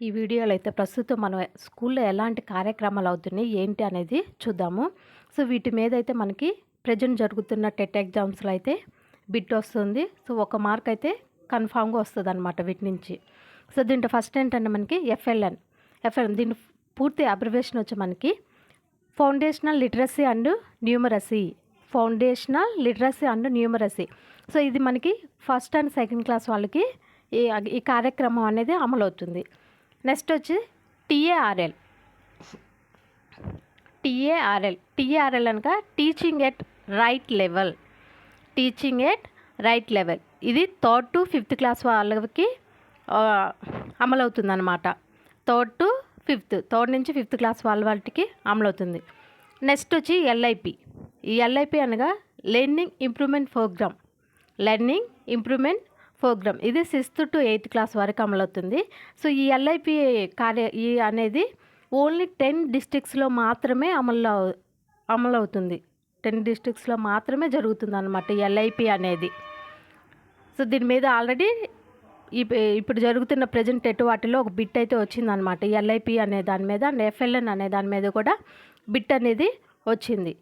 ఈ వీడియోలో అయితే ప్రస్తుతం మనం స్కూల్లో ఎలాంటి కార్యక్రమాలు అవుతున్నాయి ఏంటి అనేది చూద్దాము. సో వీటి మీద అయితే మనకి ప్రజెంట్ జరుగుతున్న టెట్ ఎగ్జామ్స్లో అయితే బిట్ వస్తుంది. సో ఒక మార్క్ అయితే కన్ఫామ్గా వస్తుంది అనమాట వీటి నుంచి. సో దీంట్లో ఫస్ట్ ఏంటంటే మనకి ఎఫ్ఎల్ఎన్. ఎఫ్ఎల్ఎన్ దీని పూర్తి అబ్రివేషన్ వచ్చి మనకి foundational literacy and numeracy. Foundational literacy and numeracy. So ఇది మనకి ఫస్ట్ అండ్ సెకండ్ క్లాస్ వాళ్ళకి ఈ ఈ కార్యక్రమం అనేది అమలవుతుంది. నెక్స్ట్ వచ్చి టీఏఆర్ఎల్. టీఏఆర్ఎల్. టీఏఆర్ఎల్ అనగా teaching at right level. Teaching at right level. ఇది థర్డ్ టు ఫిఫ్త్ క్లాస్ వాళ్ళకి అమలవుతుందన్నమాట. థర్డ్ టు ఫిఫ్త్ థర్డ్ నుంచి ఫిఫ్త్ క్లాస్ వాళ్ళ వాటికి అమలవుతుంది. నెక్స్ట్ వచ్చి ఎల్ఐపి. ఈ ఎల్ఐపి అనగా learning improvement programme. Learning improvement programme. ఇది సిక్స్త్ టు ఎయిత్ క్లాస్ వరకు అమలవుతుంది. సో ఈ ఎల్ఐపి కార్య ఈ అనేది ఓన్లీ టెన్ డిస్టిక్స్లో మాత్రమే అమలు అమలవుతుంది. టెన్ డిస్టిక్స్లో మాత్రమే జరుగుతుంది అనమాట ఎల్ఐపి అనేది. సో దీని మీద ఆల్రెడీ ఇప్పుడు జరుగుతున్న ప్రజెంట్ ఎటు వాటిలో ఒక బిట్ అయితే వచ్చిందనమాట ఎల్ఐపి అనే దాని మీద అండ్ ఎఫ్ఎల్ఎన్ అనే దాని మీద కూడా బిట్ అనేది వచ్చింది.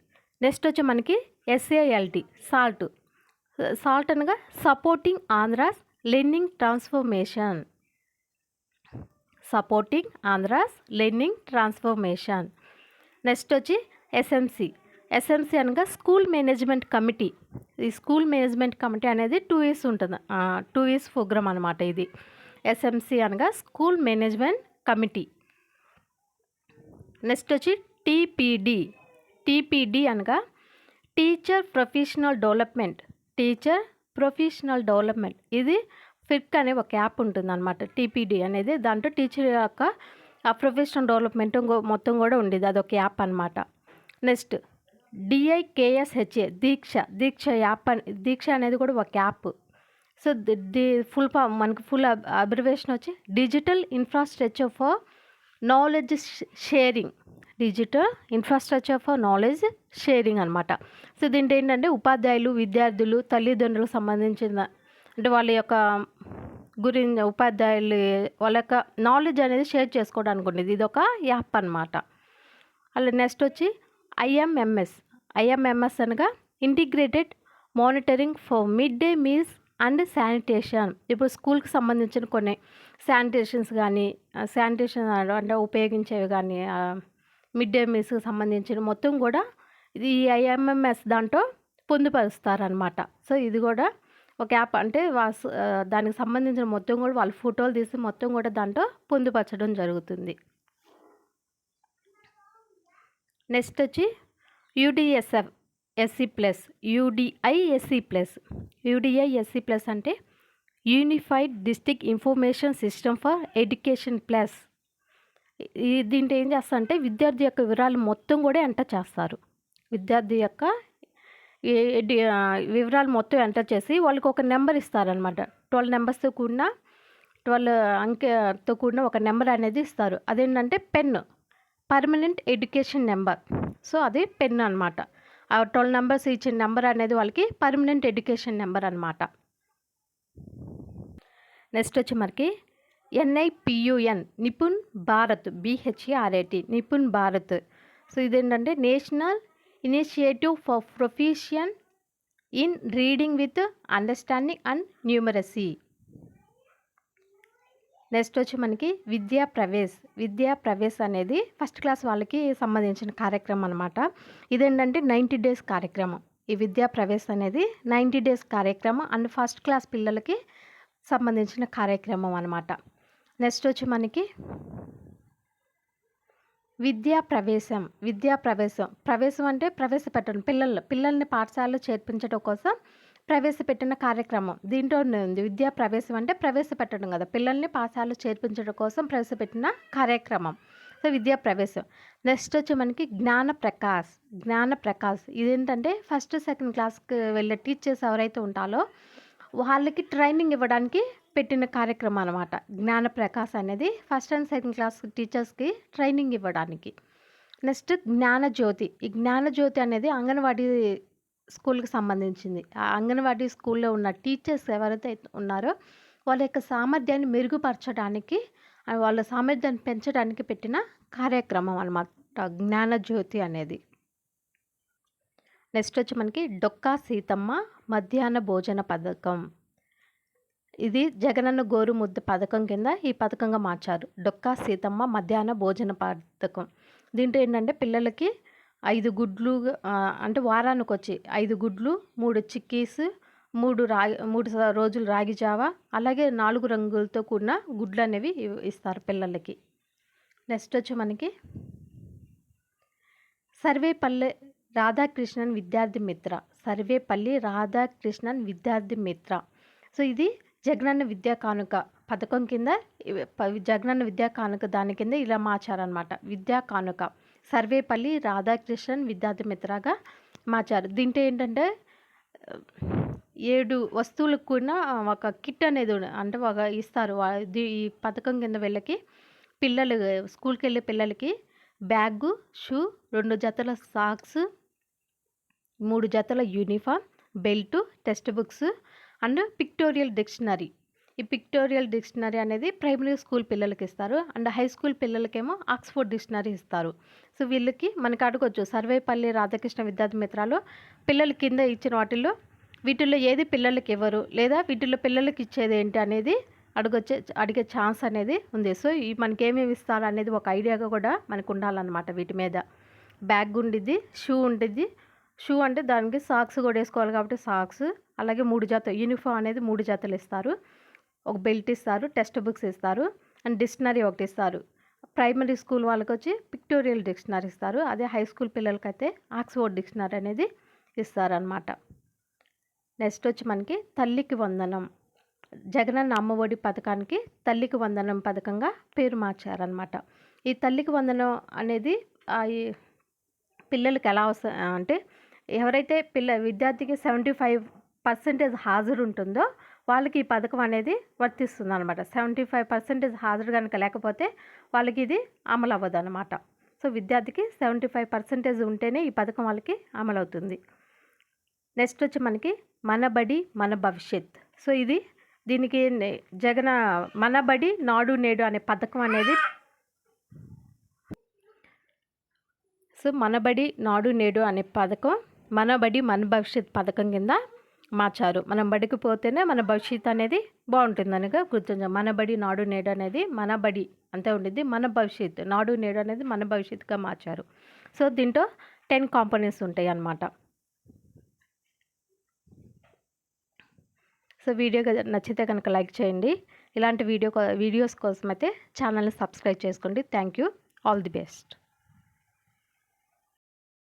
నెక్స్ట్ వచ్చి మనకి ఎస్ఏఎల్టీ సాల్ట్. సాల్ట్ అనగా supporting Andhra's learning transformation. Supporting Andhra's learning transformation. Next వచ్చి ఎస్ఎంసి ఎస్ఎంసి అనగా స్కూల్ మేనేజ్మెంట్ కమిటీ. ఈ స్కూల్ మేనేజ్మెంట్ కమిటీ అనేది టూ ఇయర్స్ ఉంటుంది. టూ ఇయర్స్ ప్రోగ్రామ్ అనమాట ఇది. ఎస్ఎంసి అనగా స్కూల్ మేనేజ్మెంట్ కమిటీ. నెక్స్ట్ వచ్చి టీపీడి టీపీడి అనగా teacher professional development. Teacher professional development. ఇది ఫిక్ అనే ఒక యాప్ ఉంటుంది అనమాట టీపీడీ అనేది దాంట్లో టీచర్ యొక్క ఆ ప్రొఫెషనల్ డెవలప్మెంట్ మొత్తం కూడా ఉండేది. అదొక యాప్ అనమాట నెక్స్ట్ డిఐకేఎస్హెచ్ఏ దీక్ష. దీక్ష యాప్ అని దీక్ష అనేది కూడా ఒక app. So the full form మనకి ఫుల్ అబ్రివేషన్ వచ్చి digital infrastructure for knowledge sharing. Digital infrastructure for knowledge sharing అనమాట సో దీంట్లో ఏంటంటే ఉపాధ్యాయులు విద్యార్థులు తల్లిదండ్రులకు సంబంధించిన అంటే వాళ్ళ యొక్క గురించి ఉపాధ్యాయులు వాళ్ళ యొక్క నాలెడ్జ్ అనేది షేర్ చేసుకోవడానికి ఉండేది. ఇది ఒక యాప్ అనమాట అలా నెక్స్ట్ వచ్చి ఐఎంఎంఎస్. ఐఎంఎంఎస్ అనగా integrated monitoring for mid day meals and sanitation. ఇప్పుడు స్కూల్కి సంబంధించిన కొన్ని శానిటేషన్స్ కానీ శానిటేషన్ అంటే ఉపయోగించేవి కానీ మిడ్ డే మీల్స్కి సంబంధించిన మొత్తం కూడా ఇది ఐఎంఎంఎస్ దాంట్లో పొందుపరుస్తారనమాట సో ఇది కూడా ఒక యాప్ అంటే దానికి సంబంధించిన మొత్తం కూడా వాళ్ళ ఫోటోలు తీసి మొత్తం కూడా దాంట్లో పొందుపరచడం జరుగుతుంది. నెక్స్ట్ వచ్చి UDSF SC plus UDISE plus. UDISE plus అంటే unified district information system for education plus. దీంట్లో ఏం చేస్తారంటే విద్యార్థి యొక్క వివరాలు మొత్తం కూడా ఎంటర్ చేస్తారు. విద్యార్థి యొక్క వివరాలు మొత్తం ఎంటర్ చేసి వాళ్ళకి ఒక నెంబర్ ఇస్తారనమాట ట్వెల్వ్ నెంబర్స్తో కూడిన ట్వెల్వ్ అంకెతో కూడిన ఒక నెంబర్ అనేది ఇస్తారు. అదేంటంటే PEN permanent education number. So అది పెన్ అనమాట ఆ ట్వెల్వ్ నెంబర్స్ ఇచ్చిన నెంబర్ అనేది వాళ్ళకి పర్మనెంట్ ఎడ్యుకేషన్ నెంబర్ అనమాట నెక్స్ట్ వచ్చి మనకి N I P U N Nipun Bharat B H A R A T Nipun Bharat so ఇదేంటంటే national initiative for proficiency in reading with understanding and numeracy. Next వచ్చి మనకి విద్యా ప్రవేశ్. విద్యా ప్రవేశ్ అనేది first class వాళ్ళకి సంబంధించిన కార్యక్రమం అనమాట ఇదేంటంటే నైంటీ డేస్ కార్యక్రమం. ఈ విద్యా ప్రవేశ్ అనేది నైంటీ డేస్ కార్యక్రమం అండ్ ఫస్ట్ క్లాస్ పిల్లలకి సంబంధించిన కార్యక్రమం అనమాట నెక్స్ట్ వచ్చి మనకి విద్యా ప్రవేశం విద్యా ప్రవేశం. ప్రవేశం అంటే ప్రవేశపెట్టడం పిల్లలు పిల్లల్ని పాఠశాలలో చేర్పించడం కోసం ప్రవేశపెట్టిన కార్యక్రమం. దీంట్లో ఉంది. విద్యా ప్రవేశం అంటే ప్రవేశపెట్టడం కదా. పిల్లల్ని పాఠశాలలో చేర్పించడం కోసం ప్రవేశపెట్టిన కార్యక్రమం. సో విద్యా ప్రవేశం. నెక్స్ట్ వచ్చి మనకి జ్ఞాన ప్రకాశ్ జ్ఞాన ప్రకాశ్. ఇదేంటంటే ఫస్ట్ సెకండ్ క్లాస్కి వెళ్ళే టీచర్స్ ఎవరైతే ఉంటారో వాళ్ళకి ట్రైనింగ్ ఇవ్వడానికి పెట్టిన కార్యక్రమం అనమాట జ్ఞానప్రకాశ్ అనేది ఫస్ట్ అండ్ సెకండ్ క్లాస్ టీచర్స్కి ట్రైనింగ్ ఇవ్వడానికి. నెక్స్ట్ జ్ఞానజ్యోతి ఈ జ్ఞానజ్యోతి అనేది అంగన్వాడీ స్కూల్కి సంబంధించింది. ఆ అంగన్వాడీ స్కూల్లో ఉన్న టీచర్స్ ఎవరైతే ఉన్నారో వాళ్ళ యొక్క సామర్థ్యాన్ని మెరుగుపరచడానికి వాళ్ళ సామర్థ్యాన్ని పెంచడానికి పెట్టిన కార్యక్రమం అనమాట జ్ఞానజ్యోతి అనేది. నెక్స్ట్ వచ్చి మనకి డొక్కా సీతమ్మ మధ్యాహ్న భోజన పథకం. ఇది జగనన్న గోరు ముద్ద పథకం కింద ఈ పథకంగా మార్చారు. డొక్కా సీతమ్మ మధ్యాహ్న భోజన పథకం. దీంట్లో ఏంటంటే పిల్లలకి ఐదు గుడ్లు అంటే వారానికి వచ్చి ఐదు గుడ్లు మూడు చిక్కీస్ మూడు రాగి మూడు రోజులు రాగి జావ అలాగే నాలుగు రంగులతో కూడిన గుడ్లు అనేవి ఇస్తారు పిల్లలకి. నెక్స్ట్ వచ్చి మనకి సర్వేపల్లె రాధాకృష్ణన్ విద్యార్థి మిత్ర. సర్వేపల్లి రాధాకృష్ణన్ విద్యార్థి మిత్ర. సో ఇది జగనన్న విద్యా కానుక పథకం కింద ప- జగనన్న విద్యా కానుక దాని కింద ఇలా మార్చారనమాట విద్యా కానుక. సర్వేపల్లి రాధాకృష్ణన్ విద్యార్థి మిత్రగా మార్చారు. దీంట్లో ఏంటంటే ఏడు వస్తువులకు కూడా ఒక కిట్ అనేది అంటే ఒక ఇస్తారు. ఈ పథకం కింద వెళ్ళకి పిల్లలు స్కూల్కి వెళ్ళే పిల్లలకి బ్యాగు షూ రెండు జతల సాక్స్ మూడు జతల uniform belt text books and pictorial dictionary. ఈ పిక్టోరియల్ డిక్షనరీ అనేది ప్రైమరీ స్కూల్ పిల్లలకి ఇస్తారు. అండ్ హై స్కూల్ పిల్లలకేమో ఆక్స్ఫోర్డ్ డిక్షనరీ ఇస్తారు. సో వీళ్ళకి మనకి అడగొచ్చు సర్వేపల్లి రాధాకృష్ణ విద్యార్థి మిత్రాలు పిల్లల కింద ఇచ్చిన వాటిల్లో వీటిల్లో ఏది పిల్లలకి ఇవ్వరు లేదా వీటిల్లో పిల్లలకి ఇచ్చేది ఏంటి అనేది అడగొచ్చే అడిగే ఛాన్స్ అనేది ఉంది. సో ఈ మనకి ఏమేమి ఇస్తారు అనేది ఒక ఐడియాగా కూడా మనకు ఉండాలన్నమాట వీటి మీద. బ్యాగ్ ఉండిద్ది షూ ఉండిద్ది. షూ అంటే దానికి సాక్స్ కూడా వేసుకోవాలి కాబట్టి సాక్స్. అలాగే మూడు జాతలు యూనిఫామ్ అనేది మూడు జాతలు ఇస్తారు. ఒక బెల్ట్ ఇస్తారు టెక్స్ట్ బుక్స్ ఇస్తారు అండ్ డిక్షనరీ ఒకటి ఇస్తారు. ప్రైమరీ స్కూల్ వాళ్ళకి వచ్చి పిక్టోరియల్ డిక్షనరీ ఇస్తారు. అదే హై స్కూల్ పిల్లలకైతే ఆక్స్ఫోర్డ్ డిక్షనరీ అనేది ఇస్తారనమాట నెక్స్ట్ వచ్చి మనకి తల్లికి వందనం. జగనన్న అమ్మఒడి పథకానికి తల్లికి వందనం పథకంగా పేరు మార్చారనమాట ఈ తల్లికి వందనం అనేది ఈ పిల్లలకి ఎలా అవసరం అంటే ఎవరైతే పిల్ల విద్యార్థికి సెవెంటీ ఫైవ్ పర్సెంటేజ్ హాజరు ఉంటుందో వాళ్ళకి ఈ పథకం అనేది వర్తిస్తుంది అనమాట సెవెంటీ ఫైవ్ పర్సెంటేజ్ హాజరు కనుక లేకపోతే వాళ్ళకి ఇది అమలు అవ్వదు అనమాట సో విద్యార్థికి సెవెంటీ ఫైవ్ పర్సెంటేజ్ ఉంటేనే ఈ పథకం వాళ్ళకి అమలు అవుతుంది నెక్స్ట్ వచ్చి మనకి మన బడి మన భవిష్యత్. సో ఇది దీనికి జగన మనబడి నాడు నేడు అనే పథకం అనేది సో మనబడి నాడు నేడు అనే పథకం మన బడి మన భవిష్యత్ పథకం కింద మార్చారు. మనం బడికి పోతేనే మన భవిష్యత్ అనేది బాగుంటుంది అనగా గుర్తుంచ. మన బడి నాడు నేడు అనేది మన బడి అంతే ఉండిద్ది. మన భవిష్యత్ నాడు నేడు అనేది మన భవిష్యత్తుగా మార్చారు. సో దీంట్లో టెన్ కాంపోనెంట్స్ ఉంటాయి అన్నమాట సో వీడియో నచ్చితే కనుక లైక్ చేయండి. ఇలాంటి వీడియో కో- వీడియోస్ కోసం అయితే ఛానల్ని సబ్స్క్రైబ్ చేసుకోండి. Thank you all the best.